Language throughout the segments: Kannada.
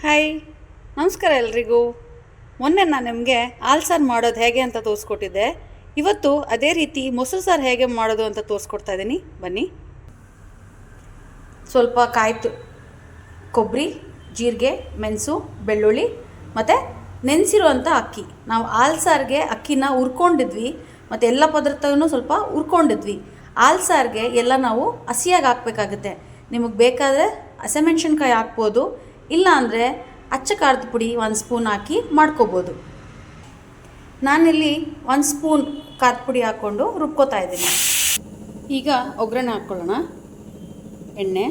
ಹಾಯ್ ನಮಸ್ಕಾರ ಎಲ್ರಿಗೂ. ಮೊನ್ನೆ ನಾನು ನಿಮಗೆ ಹಾಲು ಸಾರು ಮಾಡೋದು ಹೇಗೆ ಅಂತ ತೋರಿಸ್ಕೊಟ್ಟಿದ್ದೆ. ಇವತ್ತು ಅದೇ ರೀತಿ ಮೊಸರು ಸಾರು ಹೇಗೆ ಮಾಡೋದು ಅಂತ ತೋರಿಸ್ಕೊಡ್ತಾ ಇದ್ದೀನಿ ಬನ್ನಿ. ಸ್ವಲ್ಪ ಕಾಯ್ತು. ಕೊಬ್ಬರಿ ಜೀರಿಗೆ ಮೆಣಸು ಬೆಳ್ಳುಳ್ಳಿ ಮತ್ತು ನೆನೆಸಿರುವಂಥ ಅಕ್ಕಿ. ನಾವು ಹಾಲು ಸಾರಿಗೆ ಅಕ್ಕಿನ ಹುರ್ಕೊಂಡಿದ್ವಿ ಮತ್ತು ಎಲ್ಲ ಪದಾರ್ಥವನ್ನು ಸ್ವಲ್ಪ ಹುರ್ಕೊಂಡಿದ್ವಿ. ಹಾಲು ಸಾರಿಗೆ ಎಲ್ಲ ನಾವು ಹಸಿಯಾಗಿ ಹಾಕಬೇಕಾಗುತ್ತೆ. ನಿಮಗೆ ಬೇಕಾದರೆ ಹಸೆಮೆಣ್ಸಿನ್ಕಾಯಿ ಹಾಕ್ಬೋದು. ಇಲ್ಲ ಅಂದರೆ ಅಚ್ಚ ಖಾರದ ಪುಡಿ ಒಂದು ಸ್ಪೂನ್ ಹಾಕಿ ಮಾಡ್ಕೋಬೋದು. ನಾನಿಲ್ಲಿ ಒಂದು ಸ್ಪೂನ್ ಖಾರದ ಪುಡಿ ಹಾಕ್ಕೊಂಡು ರುಬ್ಕೋತಾ ಇದ್ದೀನಿ. ಈಗ ಒಗ್ಗರಣೆ ಹಾಕ್ಕೊಳ್ಳೋಣ ಎಣ್ಣೆ.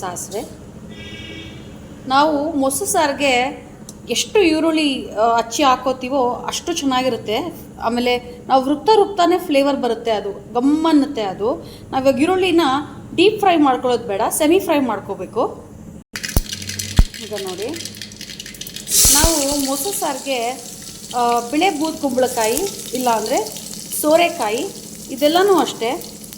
ಸಾಸಿವೆ. ನಾವು ಮೊಸರು ಸಾರಿಗೆ ಎಷ್ಟು ಈರುಳ್ಳಿ ಅಚ್ಚಿ ಹಾಕೋತೀವೋ ಅಷ್ಟು ಚೆನ್ನಾಗಿರುತ್ತೆ. ಆಮೇಲೆ ನಾವು ವೃತ್ತ ರುಬ್ತಾನೆ ಫ್ಲೇವರ್ ಬರುತ್ತೆ ಅದು ಗಮ್ಮನ್ನುತ್ತೆ ಅದು. ನಾವಿವಾಗ ಈರುಳ್ಳಿನ ಡೀಪ್ ಫ್ರೈ ಮಾಡ್ಕೊಳ್ಳೋದು ಬೇಡ ಸೆಮಿ ಫ್ರೈ ಮಾಡ್ಕೋಬೇಕು. ಈಗ ನೋಡಿ, ನಾವು ಮೊಸರು ಸಾರಿಗೆ ಬಿಳೆ ಬೂದ್ ಕುಂಬಳಕಾಯಿ ಇಲ್ಲಾಂದರೆ ಸೋರೆಕಾಯಿ, ಇದೆಲ್ಲನೂ ಅಷ್ಟೇ.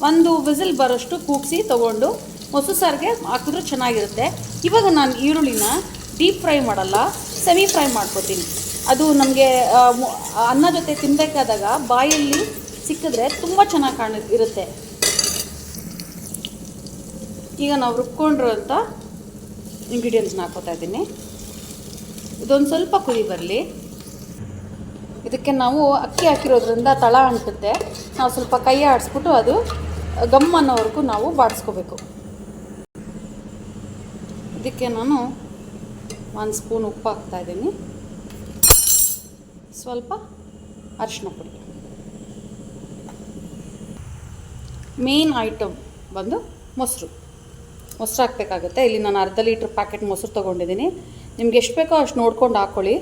ಒಂದು ವಿಸಿಲ್ ಬರೋಷ್ಟು ಕೂಗಿಸಿ ತೊಗೊಂಡು ಮೊಸರು ಸಾರಿಗೆ ಹಾಕಿದ್ರೆ ಚೆನ್ನಾಗಿರುತ್ತೆ. ಇವಾಗ ನಾನು ಈರುಳ್ಳಿನ ಡೀಪ್ ಫ್ರೈ ಮಾಡಲ್ಲ, ಸೆಮಿ ಫ್ರೈ ಮಾಡ್ಕೊತೀನಿ. ಅದು ನಮಗೆ ಅನ್ನ ಜೊತೆ ತಿನ್ನಬೇಕಾದಾಗ ಬಾಯಲ್ಲಿ ಸಿಕ್ಕಿದ್ರೆ ತುಂಬ ಚೆನ್ನಾಗಿ ಕಾಣ, ಇರುತ್ತೆ. ಈಗ ನಾವು ರುಬ್ಕೊಂಡಿರೋಂಥ ಇಂಗ್ರೀಡಿಯೆಂಟ್ಸ್ನ ಹಾಕೋತಾ ಇದ್ದೀನಿ. ಇದೊಂದು ಸ್ವಲ್ಪ ಕುದಿ ಬರಲಿ. ಇದಕ್ಕೆ ನಾವು ಅಕ್ಕಿ ಹಾಕಿರೋದ್ರಿಂದ ತಳ ಅಂಟುತ್ತೆ. ನಾವು ಸ್ವಲ್ಪ ಕೈ ಆಡಿಸ್ಬಿಟ್ಟು ಅದು ಗಮ್ ಅನ್ನೋವರೆಗೂ ನಾವು ಬಾಡಿಸ್ಕೋಬೇಕು. ಇದಕ್ಕೆ ನಾನು ಒಂದು ಸ್ಪೂನ್ ಉಪ್ಪು ಹಾಕ್ತಾ ಇದ್ದೀನಿ. ಸ್ವಲ್ಪ ಅರಿಶಿನ ಪುಡಿ. ಮೇನ್ ಐಟಮ್ ಬಂದು ಮೊಸರು. ಮೊಸರು ಹಾಕಬೇಕಾಗುತ್ತೆ. ಇಲ್ಲಿ ನಾನು ಅರ್ಧ ಲೀಟ್ರ್ ಪ್ಯಾಕೆಟ್ ಮೊಸರು ತೊಗೊಂಡಿದ್ದೀನಿ. ನಿಮ್ಗೆ ಎಷ್ಟು ಬೇಕೋ ಅಷ್ಟು ನೋಡ್ಕೊಂಡು ಹಾಕ್ಕೊಳ್ಳಿ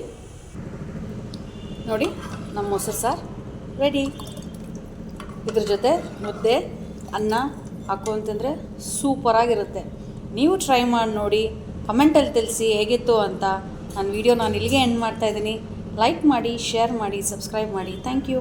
ನೋಡಿ, ನಮ್ಮ ಮೊಸರು ಸಾರು ರೆಡಿ ಇದ್ರ ಜೊತೆ ಮುದ್ದೆ, ಅನ್ನ ಹಾಕು ಅಂತಂದರೆ ಸೂಪರಾಗಿರುತ್ತೆ ನೀವು ಟ್ರೈ ಮಾಡಿ ನೋಡಿ. ಕಮೆಂಟಲ್ಲಿ ತಿಳಿಸಿ ಹೇಗಿತ್ತು ಅಂತ ನನ್ನ ವೀಡಿಯೋ ನಾನು ಇಲ್ಲಿಗೆ ಎಂಡ್ ಮಾಡ್ತಾಯಿದ್ದೀನಿ ಲೈಕ್ ಮಾಡಿ ಶೇರ್ ಮಾಡಿ ಸಬ್ಸ್ಕ್ರೈಬ್ ಮಾಡಿ. Thank you